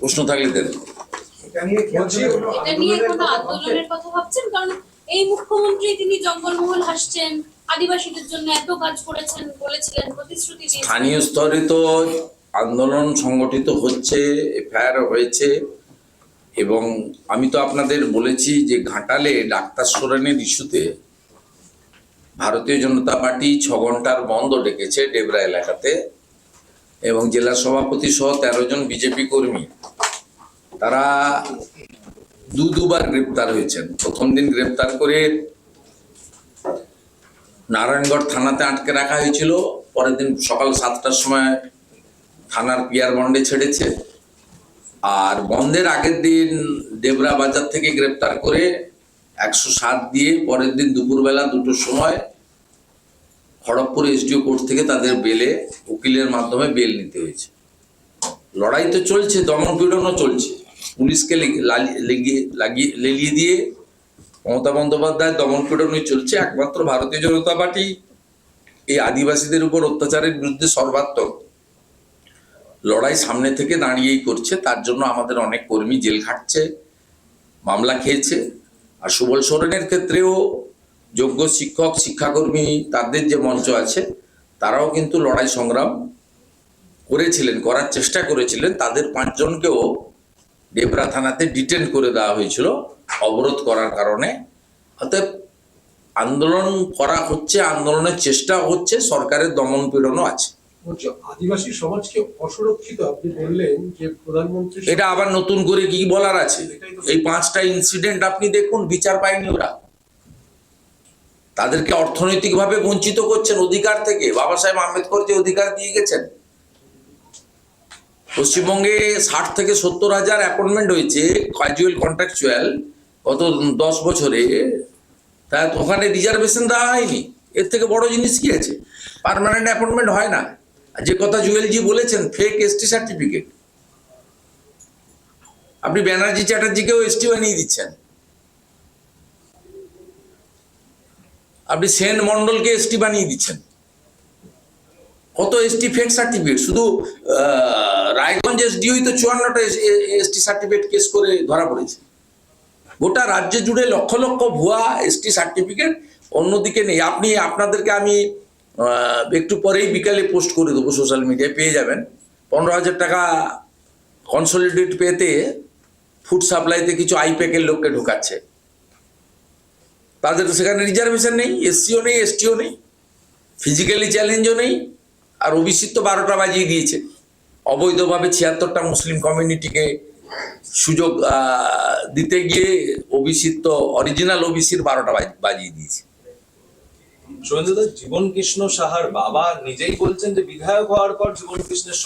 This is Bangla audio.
প্রশ্ন থাকলে দেন। এটা নিয়ে বলছি, এটা নিয়ে কোনো আন্দোলনের কথা ভাবছেন? কারণ এই মুখ্যমন্ত্রী তিনি জঙ্গলমহল হাসছেন আদিবাসীদের জন্য এত কাজ করেছেন বলেছিলেন প্রতিশ্রুতি স্থানীয় স্তরে তো আন্দোলন সংগঠিত হচ্ছে এফআইআর হয়েছে। এবং আমি তো আপনাদের বলেছি যে ঘাটালে ডাক্তার সোরেনের ইস্যুতে ভারতীয় জনতা পার্টি ছ ঘণ্টার বন্ধ ডেকেছে ডেবরা এলাকাতে এবং জেলা সভাপতি সহ তেরো জন বিজেপি কর্মী। তারা দু দুবার গ্রেপ্তার হয়েছেন। প্রথম দিন গ্রেপ্তার করে নারায়ণগড় থানাতে আটকে রাখা হয়েছিল। পরের দিন সকাল সাতটার সময় থানার পিয়ার বন্ডে ছেড়েছে। আর বন্ধের আগের দিন দেবরা বাজার থেকে গ্রেপ্তার করে একশো সাত দিয়ে পরের দিন দুপুরবেলা দুটোর সময় খড়গপুর এসডিও কোর্ট থেকে তাদের বেলে, উকিলের মাধ্যমে বেল নিতে হয়েছে। লড়াই তো চলছে, দমন পীড়নও চলছে। পুলিশকে লেগে- লেগিয়ে লাগিয়ে লেলিয়ে দিয়ে মমতা বন্দ্যোপাধ্যায় দমন পীড়নই চলছে। একমাত্র ভারতীয় জনতা পার্টি এই আদিবাসীদের উপর অত্যাচারের বিরুদ্ধে সর্বাত্মক। লড়াই সামনে থেকে দাঁড়িয়েই করছে, তার জন্য আমাদের অনেক কর্মী জেল খাটছে, মামলা খেয়েছে। আর সুবল সোরেনের ক্ষেত্রেও যোগ্য শিক্ষক, শিক্ষাকর্মী তাদের যে মঞ্চ আছে, তারাও কিন্তু লড়াই সংগ্রাম করেছিলেন, করার চেষ্টা করেছিলেন। তাদের পাঁচজনকেও ডেবরা থানাতে ডিটেন করে দেওয়া হয়েছিল অবরোধ করার কারণে। অতএব আন্দোলন করা হচ্ছে, আন্দোলনের চেষ্টা হচ্ছে, সরকারের দমন পীড়নও আছে। বলছি আদিবাসী সমাজকে অসুরক্ষিত আপনি বললেন যে প্রধানমন্ত্রী এটা আবার নতুন করে কি বলার আছে? এই পাঁচটা ইনসিডেন্ট আপনি দেখুন বিচার পায়নি ওরা। তাদেরকে অর্থনৈতিকভাবে বঞ্চিত করছেন অধিকার থেকে। বাবা সাহেব আম্বেদকর যে অধিকার দিয়ে গেছেন। পশ্চিমবঙ্গে ষাট থেকে সত্তর হাজার অ্যাপয়েন্টমেন্ট হয়েছে ক্যাজুয়াল কন্ট্রাকচুয়াল গত দশ বছরে। তা ওখানে রিজার্ভেশন দেওয়া হয়নি। এর থেকে বড় জিনিস কি আছে? পার্মানেন্ট অ্যাপয়েন্টমেন্ট হয় না। যে কথা জুয়েলজি বলেছেন ফেক এসটি সার্টিফিকেট আপনি ব্যানার্জি চ্যাটার্জিকেও এসটি বানিয়ে দিচ্ছেন। আপনি সেন মন্ডলকে এসটি বানিয়ে দিচ্ছেন। কত এসটি ফেক সার্টিফিকেট শুধু রায়গঞ্জ এসডিওই তো চুয়ান্নটা এসটি সার্টিফিকেট কেস করে ধরা পড়েছে। গোটা রাজ্য জুড়ে লক্ষ লক্ষ ভুয়া এসটি সার্টিফিকেট অন্যদিকে নেই। আপনি, আপনাদেরকে আমি একটু পরেই বিকালে পোস্ট করে দেবো সোশ্যাল মিডিয়ায়, পেয়ে যাবেন। পনেরো হাজার টাকা কনসলিডেট পেতে ফুড সাপ্লাইতে কিছু আইপ্যাকের লোককে ঢোকাচ্ছে। তাদের তো সেখানে রিজার্ভেশন নেই এসসিও নেই এসটিও নেই ফিজিক্যালি চ্যালেঞ্জও নেই, আর ওবিসির তো বারোটা বাজিয়ে দিয়েছে। অবৈধভাবে ছিয়াত্তরটা মুসলিম কমিউনিটিকে সুযোগ দিতে গিয়ে ওবিসির তো অরিজিনাল ওবিসির বারোটা বাজিয়ে দিয়েছে। শুভেন্দুদা জীবন কৃষ্ণ সাহার বাবা নিজেই বলছেন যে বিধায়ক হওয়ার পর জীবন কৃষ্ণের